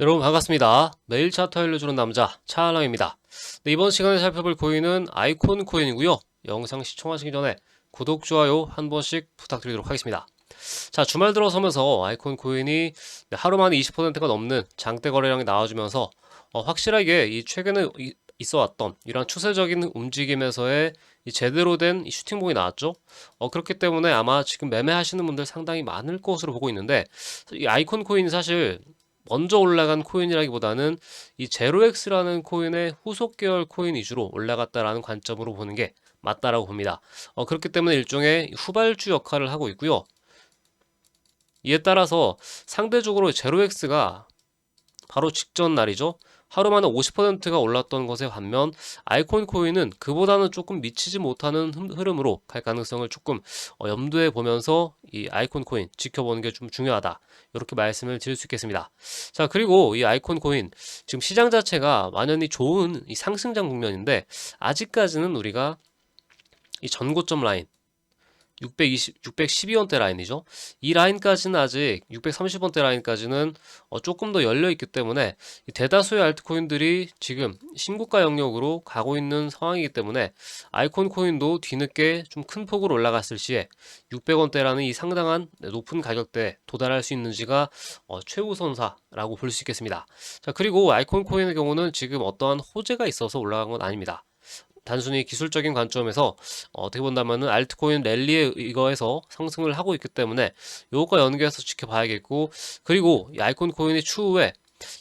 여러분 반갑습니다. 매일 차트 알려주는 남자 차알랑입니다. 네, 이번 시간에 살펴볼 코인은 아이콘 코인이고요. 영상 시청하시기 전에 구독, 좋아요 한 번씩 부탁드리도록 하겠습니다. 자 주말 들어서면서 아이콘 코인이 네, 하루 만에 20%가 넘는 장대 거래량이 나와주면서 어, 확실하게 이 최근에 이- 있어왔던 이런 추세적인 움직임에서의 이 제대로 된이 슈팅봉이 나왔죠. 어, 그렇기 때문에 아마 지금 매매하시는 분들 상당히 많을 것으로 보고 있는데 이 아이콘 코인이 사실 먼저 올라간 코인이라기보다는 이 제로엑스라는 코인의 후속 계열 코인 위주로 올라갔다라는 관점으로 보는 게 맞다라고 봅니다. 어, 그렇기 때문에 일종의 후발주 역할을 하고 있고요. 이에 따라서 상대적으로 제로엑스가 바로 직전 날이죠. 하루 만에 50%가 올랐던 것에 반면 아이콘 코인은 그보다는 조금 미치지 못하는 흠- 흐름으로 갈 가능성을 조금 어, 염두에 보면서 이 아이콘 코인 지켜보는 게 좀 중요하다. 이렇게 말씀을 드릴 수 있겠습니다. 자, 그리고 이 아이콘 코인 지금 시장 자체가 완연히 좋은 이 상승장 국면인데 아직까지는 우리가 이 전고점 라인 620, 612원대 라인이죠. 이 라인까지는 아직 630원대 라인까지는 어, 조금 더 열려 있기 때문에 이 대다수의 알트코인들이 지금 신고가 영역으로 가고 있는 상황이기 때문에 아이콘 코인도 뒤늦게 좀 큰 폭으로 올라갔을 시에 600원대라는 이 상당한 높은 가격대에 도달할 수 있는지가 어, 최우선사라고 볼 수 있겠습니다. 자, 그리고 아이콘 코인의 경우는 지금 어떠한 호재가 있어서 올라간 건 아닙니다. 단순히 기술적인 관점에서 어, 어떻게 본다면은 알트코인 랠리에 이거에서 상승을 하고 있기 때문에 요것과 연계해서 지켜봐야겠고 그리고 이 아이콘 코인이 추후에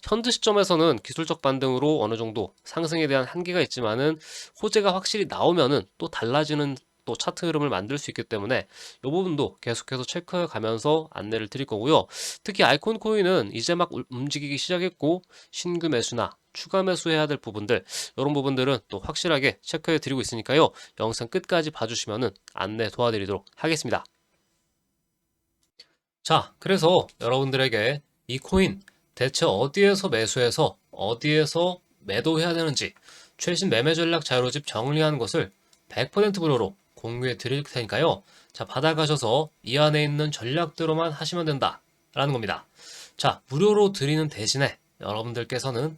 현재 시점에서는 기술적 반등으로 어느 정도 상승에 대한 한계가 있지만은 호재가 확실히 나오면은 또 달라지는 또 차트 흐름을 만들 수 있기 때문에 이 부분도 계속해서 체크해 가면서 안내를 드릴 거고요. 특히 아이콘 코인은 이제 막 울- 움직이기 시작했고 신규 매수나 추가 매수해야 될 부분들 이런 부분들은 또 확실하게 체크해 드리고 있으니까요. 영상 끝까지 봐주시면은 안내 도와드리도록 하겠습니다. 자, 그래서 여러분들에게 이 코인 대체 어디에서 매수해서 어디에서 매도해야 되는지 최신 매매 전략 자료집 정리한 것을 100% 무료로 공유해 드릴 테니까요. 자, 받아가셔서 이 안에 있는 전략대로만 하시면 된다. 라는 겁니다. 자, 무료로 드리는 대신에 여러분들께서는